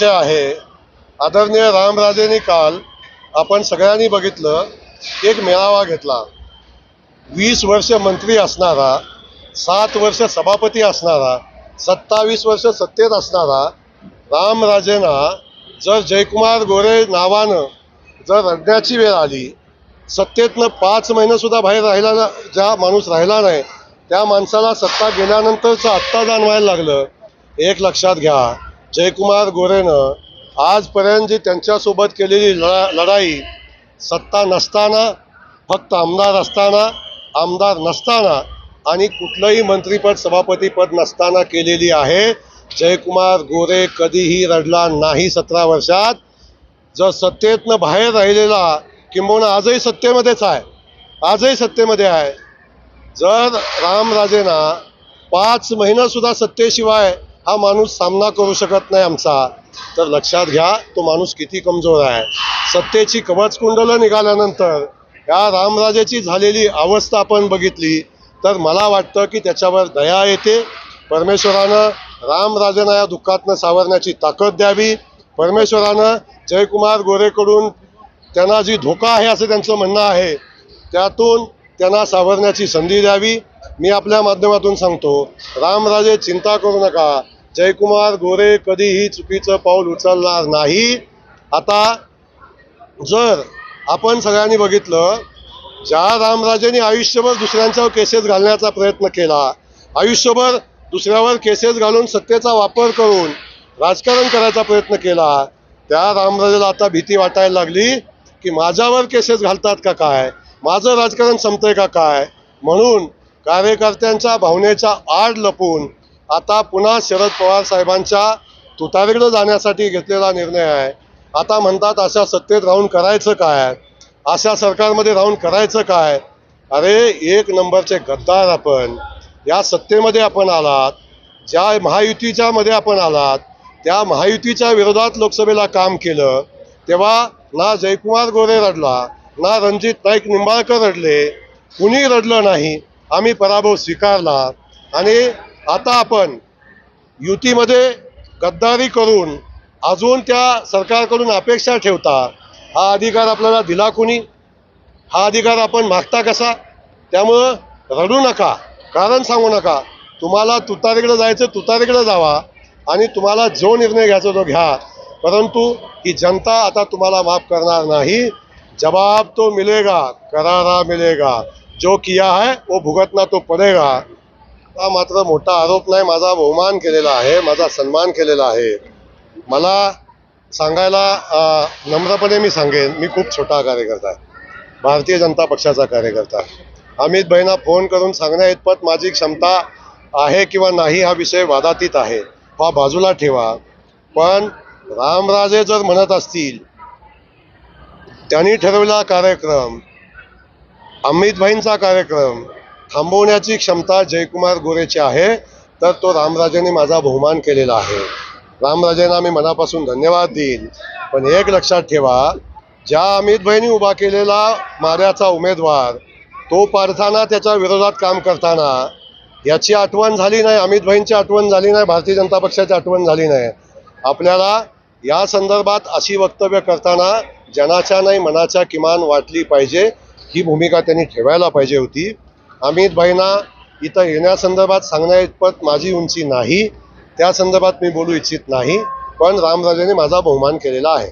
विषय आहे. आदरणीय रामराजेंनी काल आपण सगळ्यांनी बघितलं एक मेळावा घेतला. वीस वर्ष मंत्री असणारा सात वर्ष सभापती असणारा सत्तावीस वर्ष सत्तेत असणारा रामराजेंना जर जयकुमार गोरे नावानं जर रडण्याची वेळ आली सत्तेतनं पाच महिनेसुद्धा बाहेर राहिला ना ज्या माणूस राहिला नाही त्या माणसाला सत्ता गेल्यानंतरचं आत्ता जाणवायला लागलं. एक लक्षात घ्या. जयकुमार गोरेनं आजपर्यंत जी त्यांच्यासोबत केलेली लढा लढाई सत्ता नसताना फक्त आमदार असताना आमदार नसताना आणि कुठलंही मंत्रीपद सभापतीपद नसताना केलेली आहे. जयकुमार गोरे कधीही रडला नाही सतरा वर्षात. जर सत्तेतनं बाहेर राहिलेला किंबहुना आजही सत्तेमध्येच आहे आजही सत्तेमध्ये आहे. जर रामराजेंना पाच महिनासुद्धा सत्तेशिवाय हा माणूस सामना करू शकत नाही आमचा. तर लक्षात घ्या तो माणूस किती कमजोर आहे. सत्तेची कवच कुंडलं निघाल्यानंतर या रामराजेची झालेली अवस्था आपण बघितली. तर मला वाटतं की त्याच्यावर दया येते. परमेश्वरानं रामराजेंना या दुःखातनं सावरण्याची ताकद द्यावी. परमेश्वरानं जयकुमार गोरेकडून त्यांना जी धोका आहे असं त्यांचं म्हणणं आहे त्यातून त्यांना सावरण्याची संधी द्यावी. मी आपल्या माध्यमातून सांगतो रामराजे चिंता करू नका. जयकुमार गोरे कधीही चुकीचं पाऊल उचलणार नाही. आता जर आपण सगळ्यांनी बघितलं ज्या रामराजेंनी आयुष्यभर दुसऱ्यांच्यावर केसेस घालण्याचा प्रयत्न केला आयुष्यभर दुसऱ्यावर केसेस घालून सत्तेचा वापर करून राजकारण करायचा प्रयत्न केला त्या रामराजेला आता भीती वाटायला लागली की माझ्यावर केसेस घालतात का काय? माझं राजकारण संपतंय का काय? म्हणून कार्यकर्त्यांच्या भावनेचा आड लपून आता पुन्हा शरद पवार साहेबांच्या तुतारीकडे जाण्यासाठी घेतलेला निर्णय आहे. आता म्हणतात अशा सत्तेत राहून करायचं काय? अशा सरकारमध्ये राहून करायचं काय? अरे एक नंबरचे गद्दार आपण. या सत्तेमध्ये आपण आलात. ज्या महायुतीच्या मध्ये आपण आलात त्या महायुतीच्या विरोधात लोकसभेला काम केलं तेव्हा ना जयकुमार गोरे रडला ना रणजित नाईक निंबाळकर रडले. कुणी रडलं नाही? आम्ही पराभव स्वीकारला. आणि आता आपण युतीमध्ये गद्दारी करून अजून त्या सरकारकडून अपेक्षा ठेवता हा अधिकार आपल्याला दिला कुणी? हा अधिकार आपण मागता कसा? त्यामुळं रडू नका कारण सांगू नका तुम्हाला तुतारीकडे जायचं तुतारीकडे जावा आणि तुम्हाला जो निर्णय घ्यायचा तो घ्या. परंतु ही जनता आता तुम्हाला माफ करणार नाही. जवाब तो मिलेगा करारा मिलेगा. जो किया है वो भुगतना तो पडेगा. हा मात्र मोठा आरोप नाही. माझा बहुमान केलेला आहे माझा सन्मान केलेला आहे. मला सांगायला नम्रपणे मी सांगेन मी खूप छोटा कार्यकर्ता आहे. भारतीय जनता पक्षाचा कार्यकर्ता अमित भाईंना फोन करून सांगण्या इतपत माझी क्षमता आहे किंवा नाही हा विषय वादातीत आहे. हा बाजूला ठेवा. पण रामराजे जर म्हणत असतील त्यांनी ठरवला कार्यक्रम अमित भाईंचा कार्यक्रम थांबवण्याची क्षमता जयकुमार गोरेची आहे तर तो रामराजेने माझा बहुमान केलेला आहे. रामराजेंना मी मनापासून धन्यवाद देईन. पण एक लक्षात ठेवा ज्या अमित भाईंनी उभा केलेला माऱ्याचा उमेदवार तो पाडताना त्याच्या विरोधात काम करताना याची आठवण झाली नाही अमित भाईंची आठवण झाली नाही भारतीय जनता पक्षाची आठवण झाली नाही. आपल्याला या संदर्भात अशी वक्तव्य करताना जनाच्या नाही मनाच्या किमान वाटली पाहिजे ही भूमिका त्यांनी ठेवायला पाहिजे होती. अमित भाईंना इथं येण्यासंदर्भात सांगण्या इतपत माझी उंची नाही. त्या संदर्भात मी बोलू इच्छित नाही. पण रामराजेने माझा बहुमान केलेला आहे.